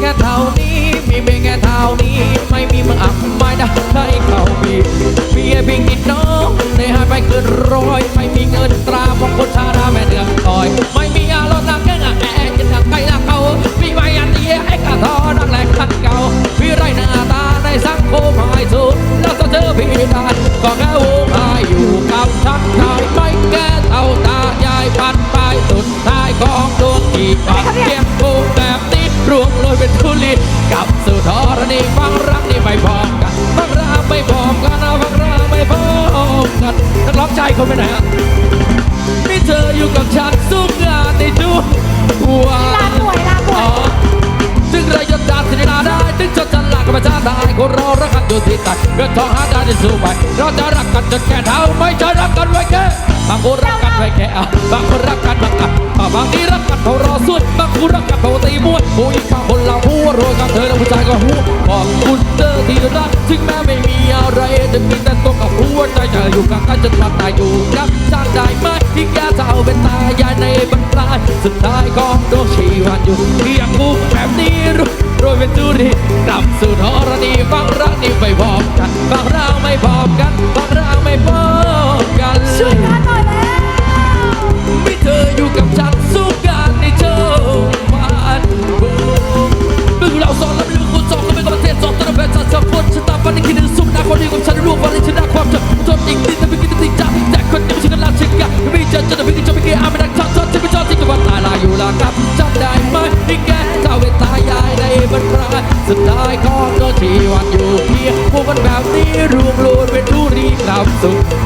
แค่เท่านี้ มีเพียงแค่เท่านี้ ไม่มีมึงอับไม่ได้ กับสุธรณีฟังรักนี่ไม่พอกันฟังรักไม่พอกันนะฟังรักไม่พอกันนักร้องใจคนไปไหนอะมีเธออยู่กับฉันสุขงานในทุกวันลาป่วยลาป่วยอ๋อถึงระยะดาสินาได้ถึงจนจะลากับประชาได้คนเรารักกันอยู่ที่ใจเงินทองหาได้ที่สู้ไปเราจะรักกันจนแก่เท่าไม่ใช่รักกันไว้แค่ บางคนรักกันไว้แค่อะบางคนรักกันบางอะอะบางทีรักกันเพรารอสุดบางคนรักกันเพราตีม้วนผู้หญิงบางคนเราหัวรวยกับเธอแล้วผู้ชายก็หัวขอบคุณเธอที่รักถึงแม้ไม่มีอะไรจะมีแต่ตัวกับหัวใจจะอยู่กับกันจนวันตายอยู่กับจ้างได้ไหมที่แกจะเอาเป็นตายายในบรรปลายสุดท้ายของดวงชีวันอยู่เพียงกูแบบนี้รู้โรยเป็นจุรี ไม่คิดจะไม่คิดอาไม่ได้ชอดทอดจะไม่ชอบที่กับว่าตายลายอยู่ละครับจำได้ไหมที่แกเจ้าเป็นตายายในบรรพาสุดท้ายของโดนชีวันอยู่เพียงพวกมันแบบนี้รวมรวมเป็นรูรีกลับสุขธรณีฟังรักนี่ไปพร้อมกันนะฟังเราม่พร้